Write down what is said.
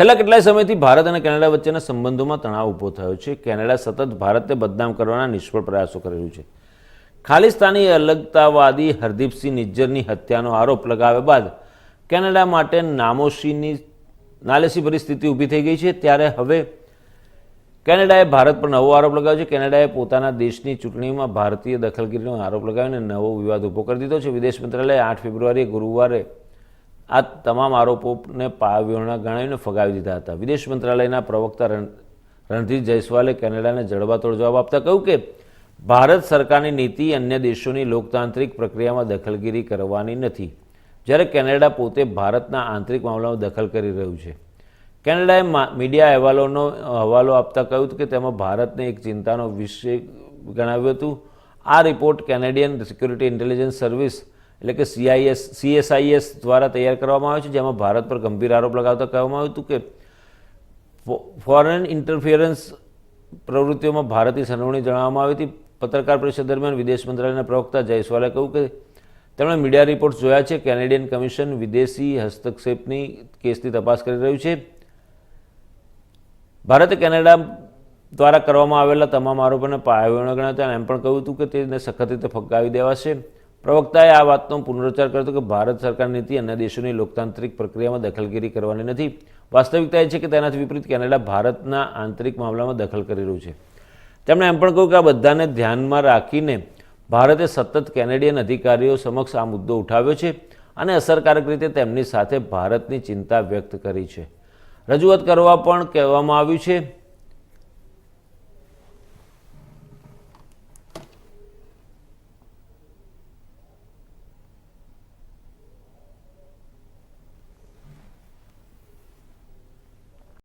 છેલ્લા કેટલાય સમયથી ભારત અને કેનેડા વચ્ચેના સંબંધોમાં તણાવ ઊભો થયો છે. કેનેડા સતત ભારતને બદનામ કરવાના નિષ્ફળ પ્રયાસો કરી રહ્યું છે. ખાલિસ્તાની અલગતાવાદી હરદીપસિંહ નિજ્જરની હત્યાનો આરોપ લગાવ્યા બાદ કેનેડા માટે નામોશીની નાલેસી પરિસ્થિતિ ઊભી થઈ ગઈ છે. ત્યારે હવે કેનેડાએ ભારત પર નવો આરોપ લગાવ્યો છે. કેનેડાએ પોતાના દેશની ચૂંટણીમાં ભારતીય દખલગીરીનો આરોપ લગાવીને નવો વિવાદ ઊભો કરી દીધો છે. વિદેશ મંત્રાલયે આઠ ફેબ્રુઆરીએ ગુરુવારે આ તમામ આરોપોને પાયાવિહોણા ગણાવીને ફગાવી દીધા હતા. વિદેશ મંત્રાલયના પ્રવક્તા રણ- રણધીર જયસ્વાલે કેનેડાને જડબાતોડ જવાબ આપતા કહ્યું કે, ભારત સરકારની નીતિ અન્ય દેશોની લોકતાંત્રિક પ્રક્રિયામાં દખલગીરી કરવાની નથી. જ્યારે કેનેડા પોતે ભારતના આંતરિક મામલામાં દખલ કરી રહ્યું છે. કેનેડાએ મીડિયા અહેવાલોનો હવાલો આપતા કહ્યું કે તેમાં ભારતને એક ચિંતાનો વિષય ગણાવ્યું હતું. આ report Canadian security intelligence service એટલે કે સીઆઈએસ સીએસઆઈએસ દ્વારા તૈયાર કરવામાં આવ્યો છે, જેમાં ભારત પર ગંભીર આરોપ લગાવતા કહેવામાં આવ્યું હતું કે ફોરેન ઇન્ટરફિયરન્સ પ્રવૃત્તિઓમાં ભારતની સંડોવણી જણાવવામાં આવી હતી. પત્રકાર પરિષદ દરમિયાન વિદેશ મંત્રાલયના પ્રવક્તા જયસ્વાલે કહ્યું કે તેમણે મીડિયા રિપોર્ટ્સ જોયા છે, કેનેડિયન કમિશન વિદેશી હસ્તક્ષેપની કેસની તપાસ કરી રહ્યું છે. ભારતે કેનેડા દ્વારા કરવામાં આવેલા તમામ આરોપોને પાયાવિહોણા અને એમ પણ કહ્યું હતું કે તેને સખત રીતે ફગાવી દેવાશે. પ્રવક્તાએ આ વાતનો પુનરુચ્ચાર કર્યો હતો કે ભારત સરકારની નીતિ અન્ય દેશોની લોકતાંત્રિક પ્રક્રિયામાં દખલગીરી કરવાની નથી. વાસ્તવિકતા એ છે કે તેનાથી વિપરીત કેનેડા ભારતના આંતરિક મામલામાં દખલ કરી રહ્યું છે. તેમણે એમ પણ કહ્યું કે આ બધાને ધ્યાનમાં રાખીને ભારતે સતત કેનેડિયન અધિકારીઓ સમક્ષ આ મુદ્દો ઉઠાવ્યો છે અને અસરકારક રીતે તેમની સાથે ભારતની ચિંતા વ્યક્ત કરી છે. રજૂઆત કરવા પણ કહેવામાં આવ્યું છે